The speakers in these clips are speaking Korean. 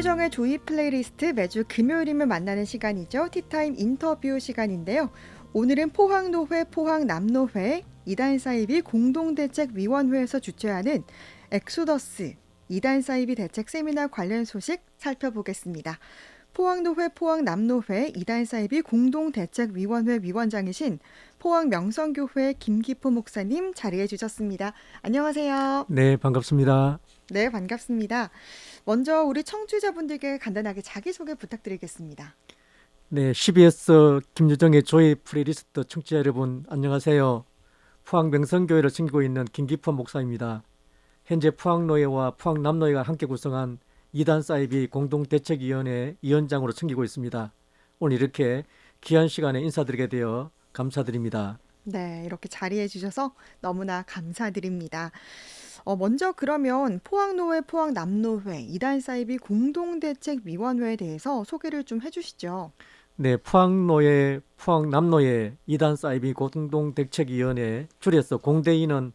김유정의 조이 플레이리스트 매주 금요일이면 만나는 시간이죠. 티타임 인터뷰 시간인데요. 오늘은 포항노회 포항남노회 이단 사이비 공동대책위원회에서 주최하는 엑소더스 이단 사이비 대책 세미나 관련 소식 살펴보겠습니다. 포항노회 포항남노회 이단 사이비 공동대책위원회 위원장이신 포항 명성교회 김기포 목사님 자리해 주셨습니다. 안녕하세요. 네, 반갑습니다. 네, 반갑습니다. 먼저 우리 청취자분들께 간단하게 자기소개 부탁드리겠습니다. 네, CBS 김유정의 조이 플레이리스트 청취자 여러분 안녕하세요. 포항 명성교회를 섬기고 있는 김기포 목사입니다. 현재 포항노예와 포항남노예가 함께 구성한 이단 사이비 공동대책위원회 위원장으로 섬기고 있습니다. 오늘 이렇게 귀한 시간에 인사드리게 되어 감사드립니다. 네, 이렇게 자리해 주셔서 너무나 감사드립니다. 어, 먼저 그러면 포항노회, 포항남노회, 이단 사이비 공동대책위원회에 대해서 소개를 좀 해주시죠. 네, 포항노예, 포항남노예 이단 사이비 공동대책위원회 줄여서 공대위는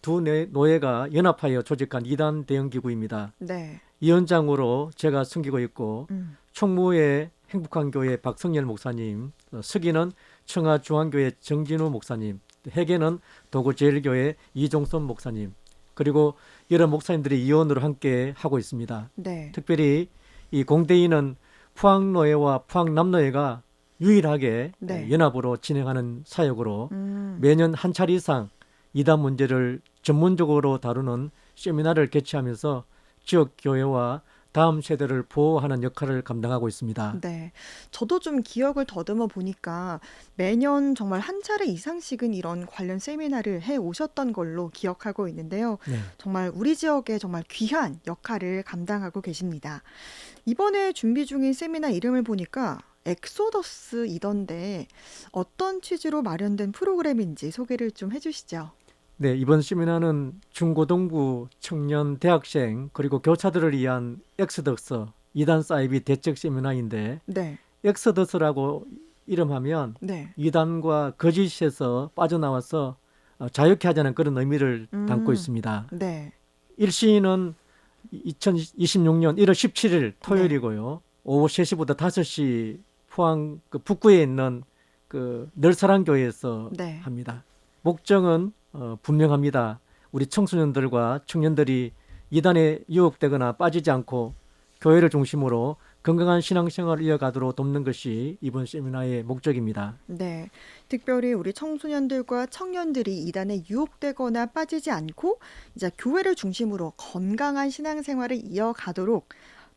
두 내- 노예가 연합하여 조직한 이단 대응 기구입니다. 네, 위원장으로 제가 섬기고 있고 음, 총무회 행복한 교회 박성열 목사님, 어, 서기는 청하 중앙교회 정진우 목사님, 회계는 도구제일교회 이종선 목사님, 그리고 여러 목사님들이 위원으로 함께 하고 있습니다. 네, 특별히 이 공대위는 포항노예와 포항남노예가 유일하게 네. 연합으로 진행하는 사역으로 음, 매년 한 차례 이상 이단 문제를 전문적으로 다루는 세미나를 개최하면서 지역 교회와 다음 세대를 보호하는 역할을 감당하고 있습니다. 네. 저도 좀 기억을 더듬어 보니까 매년 정말 한 차례 이상씩은 이런 관련 세미나를 해 오셨던 걸로 기억하고 있는데요. 네. 정말 우리 지역에 정말 귀한 역할을 감당하고 계십니다. 이번에 준비 중인 세미나 이름을 보니까 엑소더스이던데 어떤 취지로 마련된 프로그램인지 소개를 좀 해주시죠. 네, 이번 세미나는 중고등부, 청년, 대학생 그리고 교차들을 위한 엑스더스 이단 사이비 대책 세미나인데 네, 엑스더스라고 이름하면 네, 이단과 거짓에서 빠져나와서 어, 자유케 하자는 그런 의미를 담고 음. 있습니다. 네, 일시는 2026년 1월 17일 토요일이고요. 오후 3시부터 5시 포항 그 북구에 있는 그 널사랑교회에서 네. 합니다. 목적은 어, 분명합니다. 우리 청소년들과 청년들이 이단에 유혹되거나 빠지지 않고 교회를 중심으로 건강한 신앙생활을 이어가도록 돕는 것이 이번 세미나의 목적입니다. 네. 특별히 우리 청소년들과 청년들이 이단에 유혹되거나 빠지지 않고 이제 교회를 중심으로 건강한 신앙생활을 이어가도록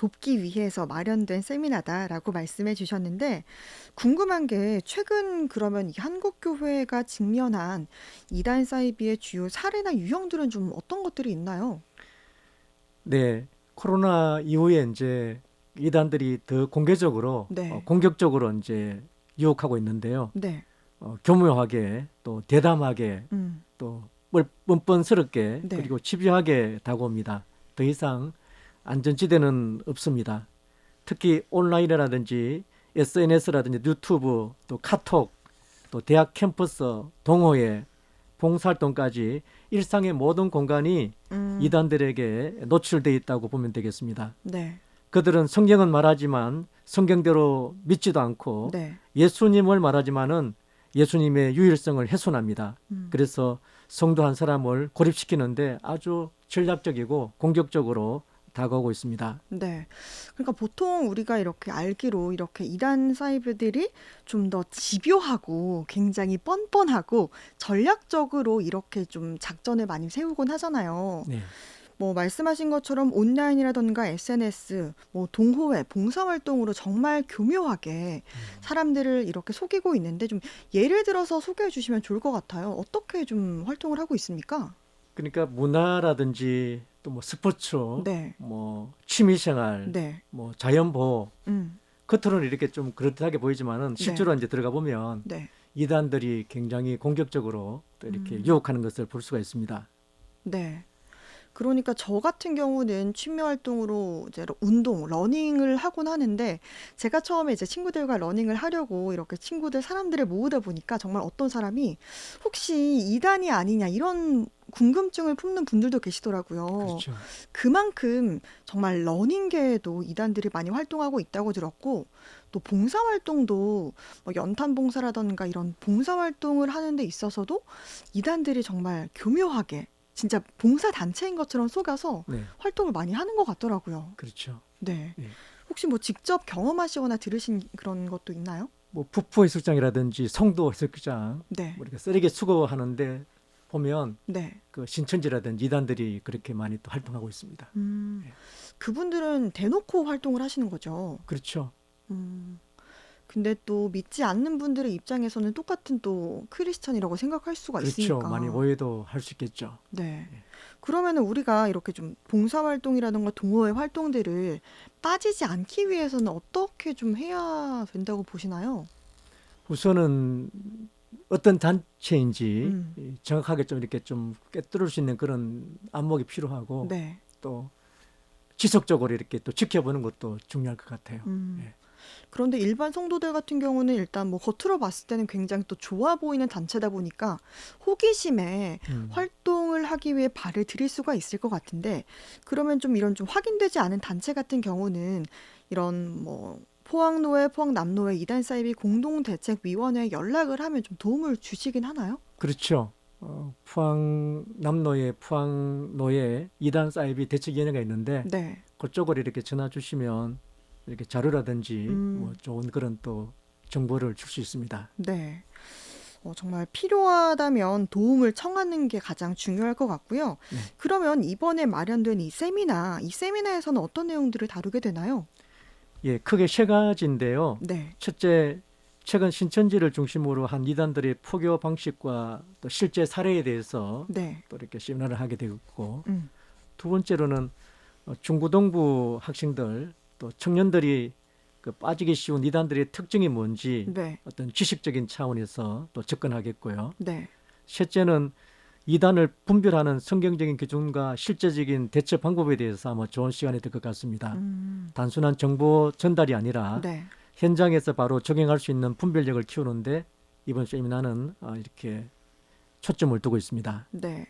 돕기 위해서 마련된 세미나다라고 말씀해 주셨는데 궁금한 게 최근 그러면 이 한국 교회가 직면한 이단 사이비의 주요 사례나 유형들은 좀 어떤 것들이 있나요? 네, 코로나 이후에 이제 이단들이 더 공개적으로 네. 어, 공격적으로 이제 유혹하고 있는데요. 네. 어, 교묘하게 또 대담하게 음. 또 뻔- 뻔뻔스럽게 네. 그리고 집요하게 다가옵니다. 더 이상 안전지대는 없습니다. 특히 온라인이라든지 SNS라든지 유튜브 또 카톡 또 대학 캠퍼스 동호회 봉사활동까지 일상의 모든 공간이 음. 이단들에게 노출돼 있다고 보면 되겠습니다. 네. 그들은 성경은 말하지만 성경대로 믿지도 않고 네. 예수님을 말하지만은 예수님의 유일성을 훼손합니다. 음. 그래서 성도 한 사람을 고립시키는데 아주 전략적이고 공격적으로 다가오고 있습니다. 네. 그러니까 보통 우리가 이렇게 알기로 이렇게 이단 사이비들이 좀 더 집요하고 굉장히 뻔뻔하고 전략적으로 이렇게 좀 작전을 많이 세우곤 하잖아요. 네. 뭐 말씀하신 것처럼 온라인이라던가 SNS, 뭐 동호회, 봉사활동으로 정말 교묘하게 사람들을 이렇게 속이고 있는데 좀 예를 들어서 소개해 주시면 좋을 것 같아요. 어떻게 좀 활동을 하고 있습니까? 그러니까 문화라든지 또 뭐 스포츠, 네. 뭐 취미생활, 네. 뭐 자연보호 음. 겉으로는 이렇게 좀 그럴듯하게 보이지만은 네. 실제로 이제 들어가 보면 네. 이단들이 굉장히 공격적으로 또 이렇게 음. 유혹하는 것을 볼 수가 있습니다. 네. 그러니까 저 같은 경우는 취미 활동으로 이제 러- 운동, 러닝을 하곤 하는데 제가 처음에 이제 친구들과 러닝을 하려고 이렇게 친구들 사람들을 모으다 보니까 정말 어떤 사람이 혹시 이단이 아니냐 이런 궁금증을 품는 분들도 계시더라고요. 그렇죠. 그만큼 정말 러닝계에도 이단들이 많이 활동하고 있다고 들었고 또 봉사 활동도 뭐 연탄 봉사라던가 이런 봉사 활동을 하는 데 있어서도 이단들이 정말 교묘하게 진짜 봉사 단체인 것처럼 속아서 네, 활동을 많이 하는 것 같더라고요. 그렇죠. 네. 예. 혹시 뭐 직접 경험하시거나 들으신 그런 것도 있나요? 뭐 북부 해수장이라든지 성도 해수욕장 네. 뭐 이렇게 쓰레기 수거하는데 보면 네. 그 신천지라든지 이단들이 그렇게 많이 또 활동하고 있습니다. 음, 예. 그분들은 대놓고 활동을 하시는 거죠. 그렇죠. 음. 근데 또 믿지 않는 분들의 입장에서는 똑같은 또 크리스천이라고 생각할 수가 그렇죠. 있으니까. 많이 오해도 할 수 있겠죠. 네. 예. 그러면은 우리가 이렇게 좀 봉사 활동이라든가 동호회 활동들을 빠지지 않기 위해서는 어떻게 좀 해야 된다고 보시나요? 우선은 어떤 단체인지 음. 이 정확하게 좀 이렇게 좀 꿰뚫을 수 있는 그런 안목이 필요하고 네. 또 지속적으로 이렇게 또 지켜보는 것도 중요할 것 같아요. 음. 예. 그런데 일반 성도들 같은 경우는 일단 뭐 겉으로 봤을 때는 굉장히 또 좋아 보이는 단체다 보니까 호기심에 음. 활동을 하기 위해 발을 들일 수가 있을 것 같은데 그러면 좀 이런 좀 확인되지 않은 단체 같은 경우는 이런 뭐 포항노회, 포항남노회 이단 사이비 공동대책위원회에 연락을 하면 좀 도움을 주시긴 하나요? 그렇죠. 어, 포항 남노예, 포항 노예 이단 사이비 대책위원회가 있는데 네. 그쪽으로 이렇게 전화 주시면 이렇게 자료라든지 음. 뭐 좋은 그런 또 정보를 줄 수 있습니다. 네. 어, 정말 필요하다면 도움을 청하는 게 가장 중요할 것 같고요. 네. 그러면 이번에 마련된 이 세미나, 이 세미나에서는 어떤 내용들을 다루게 되나요? 예, 크게 세 가지인데요. 네. 첫째, 최근 신천지를 중심으로 한 이단들의 포교 방식과 또 실제 사례에 대해서 네. 또 이렇게 세미나를 하게 되었고, 음. 두 번째로는 어, 중고등부 학생들 또 청년들이 그 빠지기 쉬운 이단들의 특징이 뭔지 네. 어떤 지식적인 차원에서 또 접근하겠고요. 네. 셋째는 이단을 분별하는 성경적인 기준과 실제적인 대처 방법에 대해서 아마 좋은 시간이 될 것 같습니다. 음. 단순한 정보 전달이 아니라 네. 현장에서 바로 적용할 수 있는 분별력을 키우는데 이번 세미나는 어, 이렇게 초점을 두고 있습니다. 네.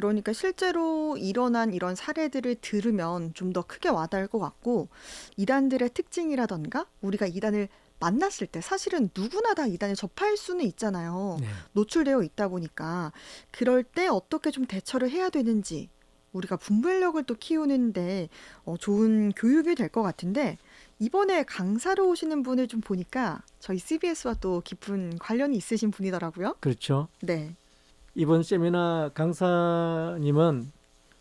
그러니까 실제로 일어난 이런 사례들을 들으면 좀 더 크게 와닿을 것 같고 이단들의 특징이라던가 우리가 이단을 만났을 때 사실은 누구나 다 이단에 접할 수는 있잖아요. 네. 노출되어 있다 보니까 그럴 때 어떻게 좀 대처를 해야 되는지 우리가 분별력을 또 키우는데 어, 좋은 교육이 될 것 같은데 이번에 강사로 오시는 분을 좀 보니까 저희 CBS와 또 깊은 관련이 있으신 분이더라고요. 그렇죠. 네. 이번 세미나 강사님은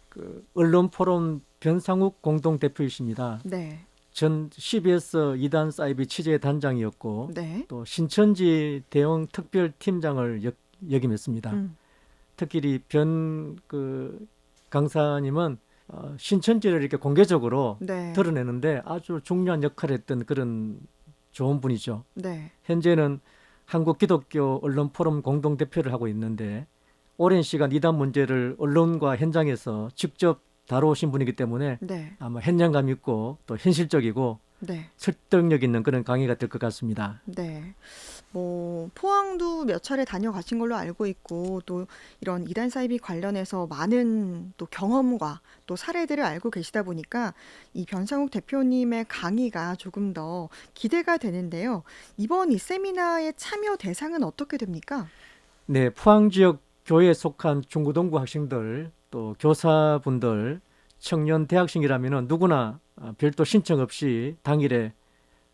그 언론 포럼 변상욱 공동 대표이십니다. 네. 전 CBS 이단 사이비 취재 단장이었고 네. 또 신천지 대응 특별 팀장을 역, 역임했습니다. 음. 특히 변그 강사님은 어, 신천지를 이렇게 공개적으로 네. 드러내는데 아주 중요한 역할을 했던 그런 좋은 분이죠. 네. 현재는 한국 기독교 언론 포럼 공동 대표를 하고 있는데 오랜 시간 이단 문제를 언론과 현장에서 직접 다뤄오신 분이기 때문에 네. 아마 현장감 있고 또 현실적이고 네. 설득력 있는 그런 강의가 될 것 같습니다. 네. 뭐 포항도 몇 차례 다녀가신 걸로 알고 있고 또 이런 이단 사이비 관련해서 많은 또 경험과 또 사례들을 알고 계시다 보니까 이 변상욱 대표님의 강의가 조금 더 기대가 되는데요. 이번 이 세미나의 참여 대상은 어떻게 됩니까? 네, 포항 지역 교회에 속한 중고등부 학생들 또 교사분들 청년 대학생이라면은 누구나 어, 별도 신청 없이 당일에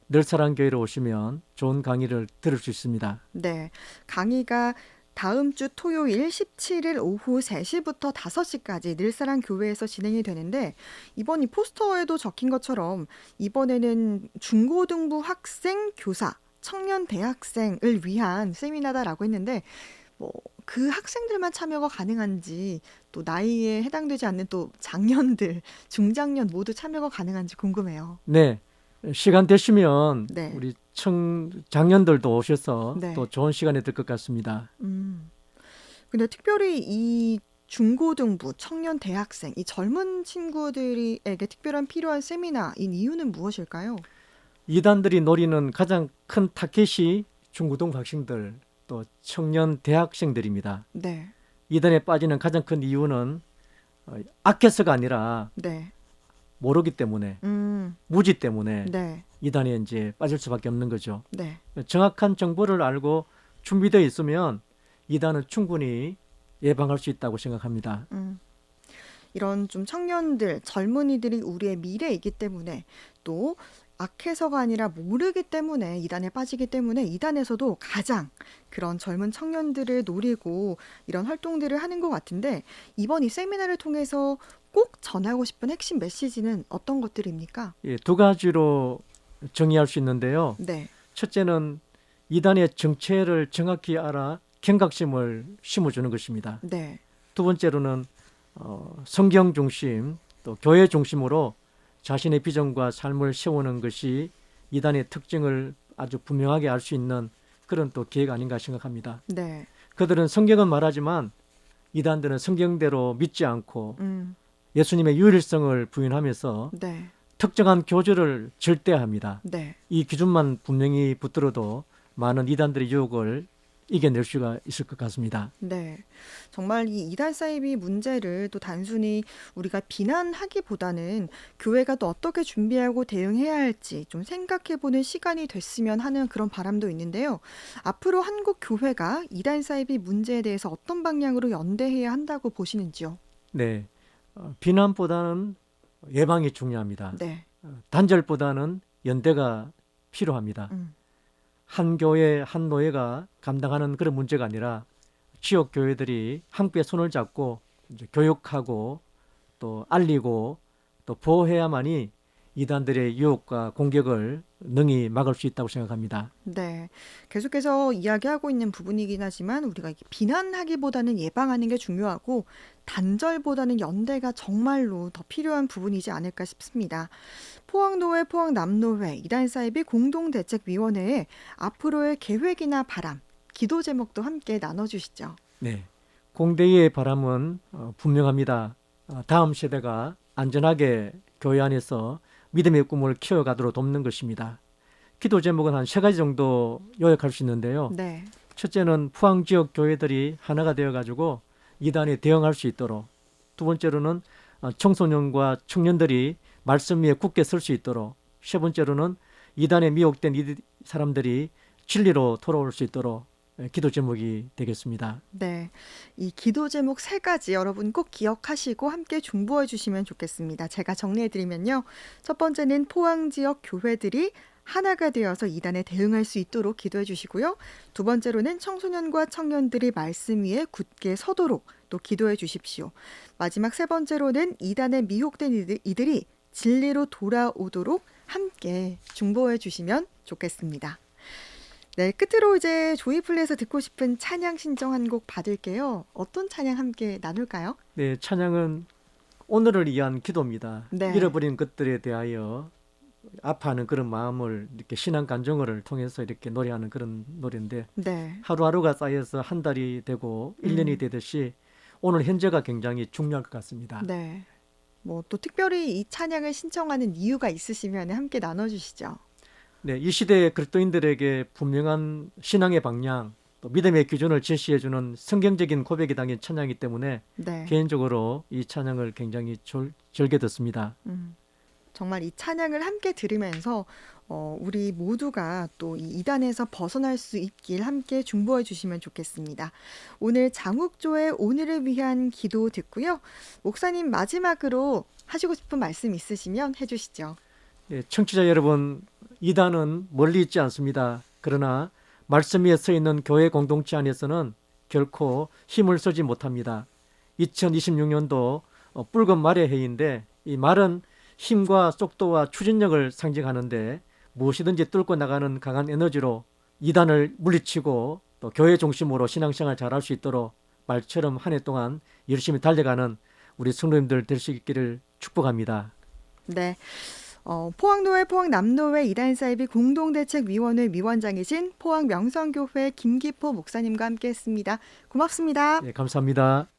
늘사랑교회로 오시면 좋은 강의를 들을 수 있습니다. 네. 강의가 다음 주 토요일 17일 오후 3시부터 5시까지 늘사랑 교회에서 진행이 되는데 이번 이 포스터에도 적힌 것처럼 이번에는 중고등부 학생 교사 청년 대학생을 위한 세미나다라고 했는데 뭐 그 학생들만 참여가 가능한지 또 나이에 해당되지 않는 또 장년들 중장년 모두 참여가 가능한지 궁금해요. 네, 시간 되시면 네. 우리 청 장년들도 오셔서 네. 또 좋은 시간이 될 것 같습니다. 음. 근데 특별히 이 중고등부, 청년 대학생, 이 젊은 친구들에게 특별한 필요한 세미나인 이유는 무엇일까요? 이단들이 노리는 가장 큰 타켓이 중고등 학생들 또 청년 대학생들입니다. 네, 이단에 빠지는 가장 큰 이유는 어, 악해서가 아니라 네, 모르기 때문에 음, 무지 때문에 네, 이단에 이제 빠질 수밖에 없는 거죠. 네, 정확한 정보를 알고 준비되어 있으면 이단은 충분히 예방할 수 있다고 생각합니다. 음. 이런 좀 청년들, 젊은이들이 우리의 미래이기 때문에 또 악해서가 아니라 모르기 때문에 이단에 빠지기 때문에 이단에서도 가장 그런 젊은 청년들을 노리고 이런 활동들을 하는 것 같은데 이번 이 세미나를 통해서 꼭 전하고 싶은 핵심 메시지는 어떤 것들입니까? 예, 두 가지로 정의할 수 있는데요. 네, 첫째는 이단의 정체를 정확히 알아 경각심을 심어주는 것입니다. 네, 두 번째로는 어, 성경 중심 또 교회 중심으로 자신의 비전과 삶을 세우는 것이 이단의 특징을 아주 분명하게 알 수 있는 그런 또 기회가 아닌가 생각합니다. 네, 그들은 성경은 말하지만 이단들은 성경대로 믿지 않고 음, 예수님의 유일성을 부인하면서 네, 특정한 교주를 절대합니다. 네, 이 기준만 분명히 붙들어도 많은 이단들의 유혹을 이겨낼 수가 있을 것 같습니다. 네. 정말 이 이단 사이비 문제를 또 단순히 우리가 비난하기보다는 교회가 또 어떻게 준비하고 대응해야 할지 좀 생각해 보는 시간이 됐으면 하는 그런 바람도 있는데요. 앞으로 한국 교회가 이단 사이비 문제에 대해서 어떤 방향으로 연대해야 한다고 보시는지요? 네, 어, 비난보다는 예방이 중요합니다. 네. 어, 단절보다는 연대가 필요합니다. 음. 한 교회 한 노예가 감당하는 그런 문제가 아니라 지역 교회들이 함께 손을 잡고 교육하고 또 알리고 또 보호해야만이 이단들의 유혹과 공격을 능히 막을 수 있다고 생각합니다. 네. 계속해서 이야기하고 있는 부분이긴 하지만 우리가 비난하기보다는 예방하는 게 중요하고 단절보다는 연대가 정말로 더 필요한 부분이지 않을까 싶습니다. 포항노회, 포항남노회, 이단사이비 공동대책위원회에 앞으로의 계획이나 바람, 기도 제목도 함께 나눠주시죠. 네, 공대의 바람은 어, 분명합니다. 어, 다음 세대가 안전하게 교회 안에서 믿음의 꿈을 키워가도록 돕는 것입니다. 기도 제목은 한 세 가지 정도 요약할 수 있는데요. 네. 첫째는 포항 지역 교회들이 하나가 되어 가지고 이단에 대응할 수 있도록 두 번째로는 어, 청소년과 청년들이 말씀 위에 굳게 설 수 있도록 세 번째로는 이단에 미혹된 이 사람들이 진리로 돌아올 수 있도록 예, 기도 제목이 되겠습니다. 네. 이 기도 제목 세 가지 여러분 꼭 기억하시고 함께 중보해 주시면 좋겠습니다. 제가 정리해 드리면요. 첫 번째는 포항 지역 교회들이 하나가 되어서 이단에 대응할 수 있도록 기도해 주시고요. 두 번째로는 청소년과 청년들이 말씀 위에 굳게 서도록 또 기도해 주십시오. 마지막 세 번째로는 이단에 미혹된 이들, 이들이 진리로 돌아오도록 함께 중보해 주시면 좋겠습니다. 네, 끝으로 이제 조이플레이에서 듣고 싶은 찬양 신청 한 곡 받을게요. 어떤 찬양 함께 나눌까요? 네, 찬양은 오늘을 위한 기도입니다. 네. 잃어버린 것들에 대하여 아파하는 그런 마음을 이렇게 신앙 감정을 통해서 이렇게 노래하는 그런 노래인데 네. 하루하루가 쌓여서 한 달이 되고 일 년이 음. 되듯이 오늘 현재가 굉장히 중요할 것 같습니다. 네. 뭐 또 특별히 이 찬양을 신청하는 이유가 있으시면 함께 나눠 주시죠. 네, 이 시대의 그리스도인들에게 분명한 신앙의 방향, 또 믿음의 기준을 제시해주는 성경적인 고백이 담긴 찬양이기 때문에 네. 개인적으로 이 찬양을 굉장히 졸, 즐겨 듣습니다. 음. 정말 이 찬양을 함께 들으면서 어, 우리 모두가 또 이 이단에서 벗어날 수 있길 함께 중보해 주시면 좋겠습니다. 오늘 장욱조의 오늘을 위한 기도 듣고요. 목사님 마지막으로 하시고 싶은 말씀 있으시면 해주시죠. 예, 청취자 여러분, 이단은 멀리 있지 않습니다. 그러나 말씀 위에 서 있는 교회 공동체 안에서는 결코 힘을 쓰지 못합니다. 2026년도 어, 붉은 말의 해인데 이 말은 힘과 속도와 추진력을 상징하는데 무엇이든지 뚫고 나가는 강한 에너지로 이단을 물리치고 또 교회 중심으로 신앙생활 잘할 수 있도록 말처럼 한 해 동안 열심히 달려가는 우리 성도님들 될 수 있기를 축복합니다. 네. 어, 포항노회 포항남노회 이단사이비 공동대책위원회 위원장이신 포항명성교회 김기포 목사님과 함께했습니다. 고맙습니다. 예, 감사합니다.